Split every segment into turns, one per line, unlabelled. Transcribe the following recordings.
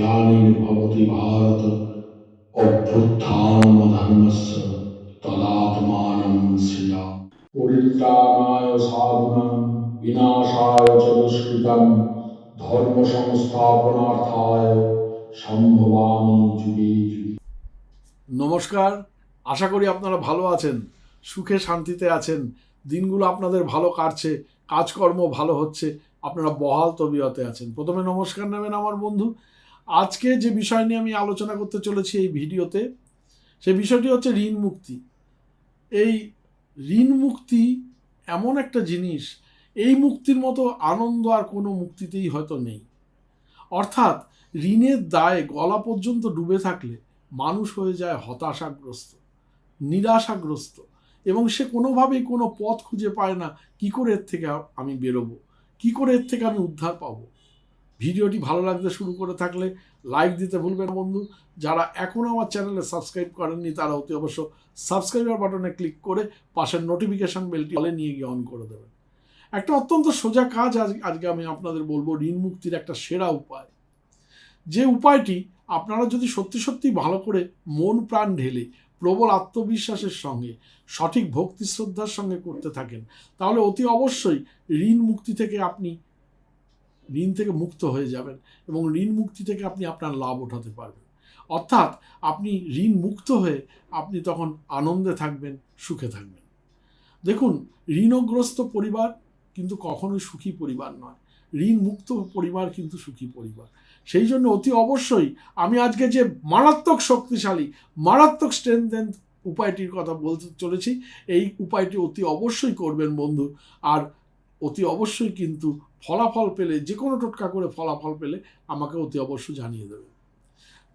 গ্লানির্ভবতি ভারত অভ্যুত্থানম ধর্মস্য তদাত্মানম শ্রিয়া পরিত্রাণায় সাধুনাম বিনাশায় চ দুষ্কৃতম ধর্ম সংস্থাপনার্থায় সম্ভবামি যুগে।
নমস্কার আশা করি আপনারা ভালো আছেন সুখে শান্তিতে আছেন দিনগুলো আপনাদের ভালো কাটছে কাজকর্ম ভালো হচ্ছে আপনারা বহাল তবিয়তে আছেন। প্রথমে নমস্কার নেবেন আমার বন্ধু আজকে যে বিষয় নিয়ে আমি আলোচনা করতে চলেছি এই ভিডিওতে, সে বিষয়টি হচ্ছে ঋণ মুক্তি। এই ঋণ মুক্তি এমন একটা জিনিস, এই মুক্তির মতো আনন্দ আর কোনো মুক্তিতেই হয়তো নেই। অর্থাৎ ঋণের দায়ে গলা পর্যন্ত ডুবে থাকলে মানুষ হয়ে যায় হতাশাগ্রস্ত, নিরাশাগ্রস্ত এবং সে কোনোভাবেই কোনো পথ খুঁজে পায় না, কি করে এর থেকে আমি বেরোবো, কি করে এর থেকে আমি উদ্ধার পাবো। ভিডিওটি ভালো লাগতে শুরু করে থাকলে লাইক দিতে ভুলবেন বন্ধু। যারা এখনও আমার চ্যানেলে সাবস্ক্রাইব করেননি, তারা অতি অবশ্য সাবস্ক্রাইবার বাটনে ক্লিক করে পাশের নোটিফিকেশন বেলটি হলে নিয়ে গিয়ে অন করে দেবেন। একটা অত্যন্ত সোজা কাজ আজ, আজকে আমি আপনাদের বলব ঋণ মুক্তির একটা সেরা উপায়। যে উপায়টি আপনারা যদি সত্যি সত্যি ভালো করে মন প্রাণ ঢেলে প্রবল আত্মবিশ্বাসের সঙ্গে, সঠিক ভক্তি শ্রদ্ধার সঙ্গে করতে থাকেন, তাহলে অতি অবশ্যই ঋণ মুক্তি থেকে আপনি ঋণ থেকে মুক্ত হয়ে যাবেন এবং ঋণ মুক্তি থেকে আপনি আপনার লাভ ওঠাতে পারবেন। অর্থাৎ আপনি ঋণ মুক্ত হয়ে আপনি তখন আনন্দে থাকবেন, সুখে থাকবেন। দেখুন, ঋণগ্রস্ত পরিবার কিন্তু কখনোই সুখী পরিবার নয়। ঋণ মুক্ত পরিবার কিন্তু সুখী পরিবার। সেই জন্য অতি অবশ্যই আমি আজকে যে মারাত্মক শক্তিশালী, মারাত্মক স্ট্রেংথেন উপায়টির কথা বলতে চলেছি, এই উপায়টি অতি অবশ্যই করবেন বন্ধু। আর অতি অবশ্যই কিন্তু ফলাফল পেলে যে কোনো টোটকা করে ফলাফল পেলে আমাকে অতি অবশ্যই জানিয়ে দেবেন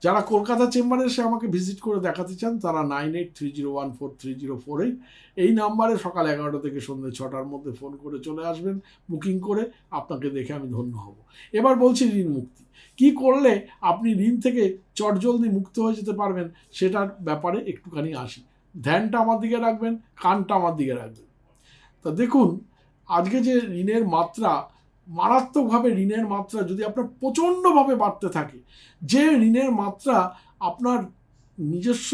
যারা কলকাতা চেম্বারে এসে আমাকে ভিজিট করে দেখাতে চান, তারা nine eight three zero one four three zero four eight এই নাম্বারে সকাল এগারোটা থেকে সন্ধ্যে ছটার মধ্যে ফোন করে চলে আসবেন, বুকিং করে আপনাকে দেখে আমি ধন্য হব। এবার বলছি ঋণ মুক্তি। কি করলে আপনি ঋণ থেকে চটজলদি মুক্ত হয়ে যেতে পারবেন সেটার ব্যাপারে একটুখানি আসি। ধ্যানটা আমার দিকে রাখবেন, কানটা আমার দিকে রাখবেন। তা দেখুন আজকে যে ঋণের মাত্রা, মারাত্মকভাবে ঋণের মাত্রা যদি আপনার প্রচণ্ডভাবে বাড়তে থাকে, যে ঋণের মাত্রা আপনার নিজস্ব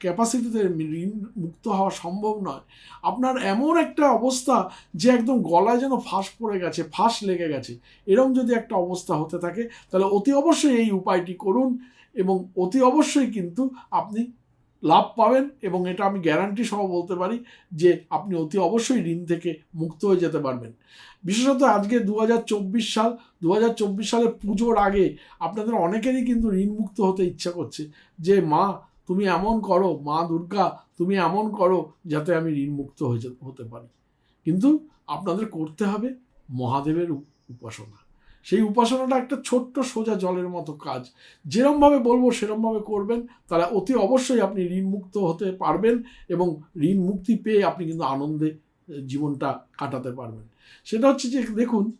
ক্যাপাসিটিতে ঋণ মুক্ত হওয়া সম্ভব নয়, আপনার এমন একটা অবস্থা যে একদম গলায় যেন ফাঁস পড়ে গেছে, ফাঁস লেগে গেছে, এরকম যদি একটা অবস্থা হতে থাকে, তাহলে অতি অবশ্যই এই উপায়টি করুন এবং অতি অবশ্যই কিন্তু আপনি লাভ পাবেন এবং এটা আমি গ্যারান্টি সহ বলতে পারি যে আপনি অতি অবশ্যই ঋণ থেকে মুক্ত হয়ে যেতে পারবেন। বিশেষত আজকে দু হাজার চব্বিশ সাল দু সালের পুজোর আগে আপনাদের অনেকেরই কিন্তু ঋণ মুক্ত হতে ইচ্ছা করছে যে, মা, তুমি এমন করো, মা দুর্গা, তুমি এমন করো যাতে আমি ঋণ মুক্ত হয়ে হতে পারি। কিন্তু আপনাদের করতে হবে মহাদেবের উপাসনা। সেই উপাসনাটা একটা ছোট্ট সোজা জলের মতো কাজ। যেরমভাবে বলব, সেরমভাবে করবেন। তাহলে অতি অবশ্যই আপনি ঋণ মুক্ত হতে পারবেন এবং ঋণ মুক্তি পেয়ে আপনি কিন্তু আনন্দে জীবনটা কাটাতে পারবেন। সেটা হচ্ছে যে, দেখুন,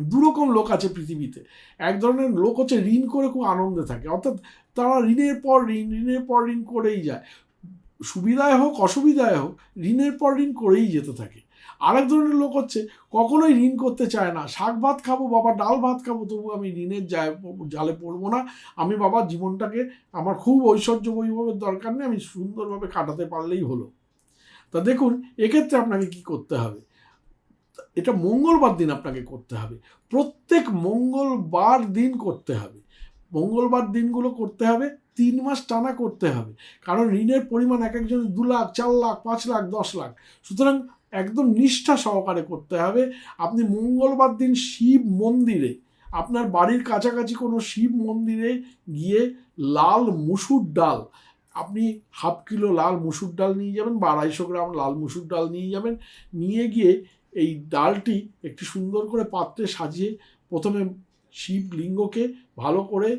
দুরকম লোক আছে পৃথিবীতে। এক ধরনের লোক হচ্ছে ঋণ করে খুব আনন্দে থাকে। অর্থাৎ তারা ঋণের পর ঋণ, ঋণের পর ঋণ করেই যায়। সুবিধায় হোক, অসুবিধায় হোক, ঋণের পর ঋণ করেই যেতে থাকে। আরেক ধরনের লোক হচ্ছে, কখনোই ঋণ করতে চায় না। শাক ভাত খাব, বাবা ডাল ভাত খাব, তবু আমি ঋণের জালে পড়ব না। আমি বাবা জীবনটাকে আমার খুব ঐশ্বর্য বৈভবের দরকার নেই, আমি সুন্দরভাবে কাটাতে পারলেই হলো। তা দেখুন, এক্ষেত্রে আপনাকে কি করতে হবে? এটা মঙ্গলবার দিন আপনাকে করতে হবে। প্রত্যেক মঙ্গলবার দিন করতে হবে। মঙ্গলবার দিনগুলো করতে হবে, তিন মাস টানা করতে হবে। কারণ ঋণের পরিমাণ এক একজন দু লাখ, চার লাখ, পাঁচ লাখ, দশ লাখ। সুতরাং একদম নিষ্ঠা সহকারে করতে হবে। আপনি মঙ্গলবার দিন শিব মন্দিরে, আপনার বাড়ির কাছাকাছি কোনো শিব মন্দিরে গিয়ে লাল মুসুর ডাল, আপনি হাফ কিলো লাল মুসুর ডাল নিয়ে যাবেন, বা আড়াইশো গ্রাম লাল মুসুর ডাল নিয়ে যাবেন। নিয়ে গিয়ে এই ডালটি একটি সুন্দর করে পাত্রে সাজিয়ে প্রথমে শিবলিঙ্গকে ভালো করে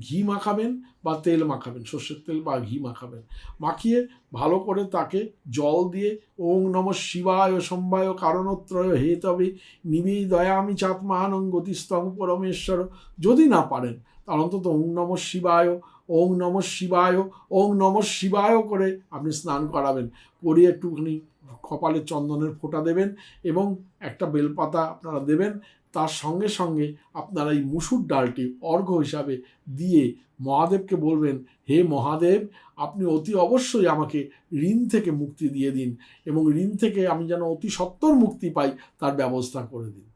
ঘি মাখাবেন বা তেল মাখাবেন, সর্ষের তেল বা ঘি মাখাবেন। মাখিয়ে ভালো করে তাকে জল দিয়ে ওং নম শিবায় সম্বায় কারণত্রয় হে তবে নিবি নিবেই দয়ামি চাত্মানং গতিস্তং পরমেশ্বর। যদি না পারেন তার অন্তত ওং নম শিবায়, ওং নম শিবায়, ওং নম শিবায় করে আপনি স্নান করাবেন। করিয়ে একটুখানি কপালে চন্দনের ফোঁটা দেবেন এবং একটা বেলপাতা আপনারা দেবেন তার সঙ্গে সঙ্গে আপনারা এই মুসুর ডালটি অর্ঘ্য হিসাবে দিয়ে মহাদেবকে বলবেন, হে মহাদেব, আপনি অতি অবশ্যই আমাকে ঋণ থেকে মুক্তি দিয়ে দিন এবং ঋণ থেকে আমি যেন অতি সত্বর মুক্তি পাই, তার ব্যবস্থা করে দিন।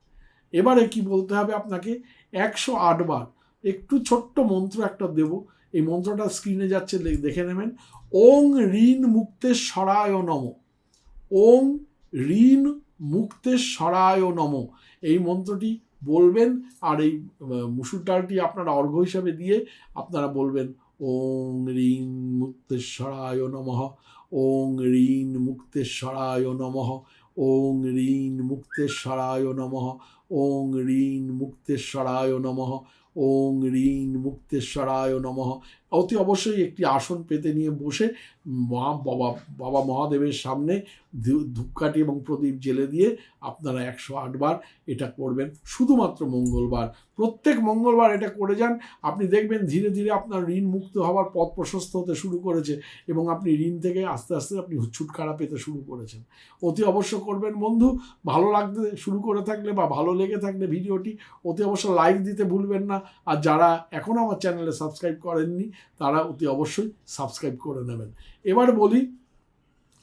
এবারে কি বলতে হবে আপনাকে? একশো আটবার একটু ছোট্ট মন্ত্র একটা দেব। এই মন্ত্রটা স্ক্রিনে যাচ্ছে দেখে নেবেন। ওং ঋণ মুক্তেশ্বরায় নম। ওং ঋণ মুক্তেশ্বরায় নম। এই মন্ত্রটি বলবেন আর এই মুসুর ডালটি আপনারা অর্ঘ্য হিসাবে দিয়ে আপনারা বলবেন, ওং ঋণ মুক্তেশ্বরায় নমঃ, ওং ঋণ মুক্তেশ্বরায় নমঃ, ওং ঋণ মুক্তেশ্বরায় নমঃ, ওং ঋণ মুক্তেশ্বরায় নমঃ, ওং ঋণ মুক্তেশ্বরায় নমঃ অতি অবশ্যই একটি আসন পেতে নিয়ে বসে মা, বাবা বাবা মহাদেবের সামনে ধূপকাঠি এবং প্রদীপ জেলে দিয়ে আপনারা একশো আটবার এটা করবেন। শুধুমাত্র মঙ্গলবার। প্রত্যেক মঙ্গলবার এটা করে যান। আপনি দেখবেন ধীরে ধীরে আপনার ঋণ মুক্ত হওয়ার পথ প্রশস্ত হতে শুরু করেছে এবং আপনি ঋণ থেকে আস্তে আস্তে আপনি ছুটকারা পেতে শুরু করেছেন। অতি অবশ্য করবেন বন্ধু, ভালো লাগতে শুরু করে থাকলে বা ভালো লেগে থাকলে ভিডিওটি অতি অবশ্য লাইক দিতে ভুলবেন না। আর যারা এখনও আমার চ্যানেলে সাবস্ক্রাইব করেননি তারা অতি অবশ্যই সাবস্ক্রাইব করে নেবেন। এবার বলি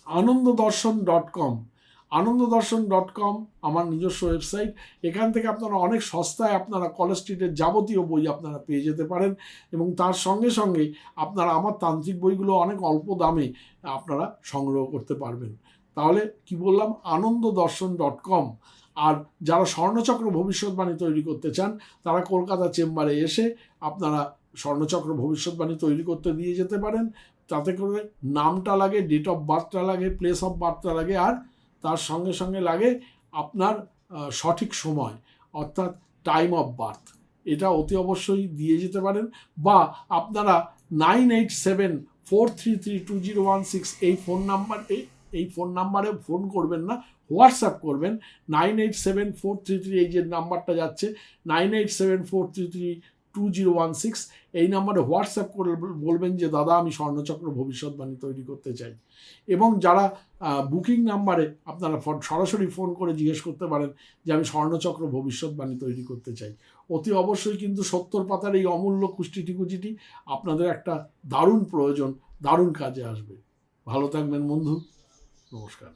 আনন্দ দর্শন ডট কম। আনন্দ দর্শন ডট কম আমার নিজস্ব ওয়েবসাইট। এখান থেকে আপনারা অনেক সস্তায় আপনারা কলেজ স্ট্রিটের যাবতীয় বই আপনারা পেয়ে যেতে পারেন এবং তার সঙ্গে সঙ্গে আপনারা আমার তান্ত্রিক বইগুলো অনেক অল্প দামে আপনারা সংগ্রহ করতে পারবেন। তাহলে কি বললাম? আনন্দ দর্শন ডট কম। আর যারা স্বর্ণচক্র ভবিষ্যৎবাণী তৈরি করতে চান, তারা কলকাতা চেম্বারে এসে আপনারা স্বর্ণচক্র ভবিষ্যৎবাণী তৈরি করতে দিয়ে যেতে পারেন। তাতে করে নামটা লাগে ডেট অফ বার্থটা লাগে প্লেস অফ বার্থটা লাগে, আর তার সঙ্গে সঙ্গে লাগে আপনার সঠিক সময়, অর্থাৎ টাইম অফ বার্থ এটা অতি অবশ্যই দিয়ে যেতে পারেন বা আপনারা nine eight seven four three three two zero one six এই ফোন নাম্বার এই ফোন নাম্বারে ফোন করবেন না হোয়াটসঅ্যাপ করবেন। Nine eight seven four three three এই যে নাম্বারটা যাচ্ছে nine eight seven four three three two zero one six এই নাম্বারে হোয়াটসঅ্যাপ করে বলবেন যে, দাদা, আমি স্বর্ণচক্র ভবিষ্যৎবাণী তৈরি করতে চাই। এবং যারা বুকিং নাম্বারে আপনারা সরাসরি ফোন করে জিজ্ঞেস করতে পারেন যে, আমি স্বর্ণচক্র ভবিষ্যৎবাণী তৈরি করতে চাই। অতি অবশ্যই কিন্তু সত্তর পাতার এই অমূল্য কুষ্টিটি কুচিটি আপনাদের একটা দারুণ প্রয়োজন, দারুণ কাজে আসবে। ভালো থাকবেন বন্ধু। নমস্কার।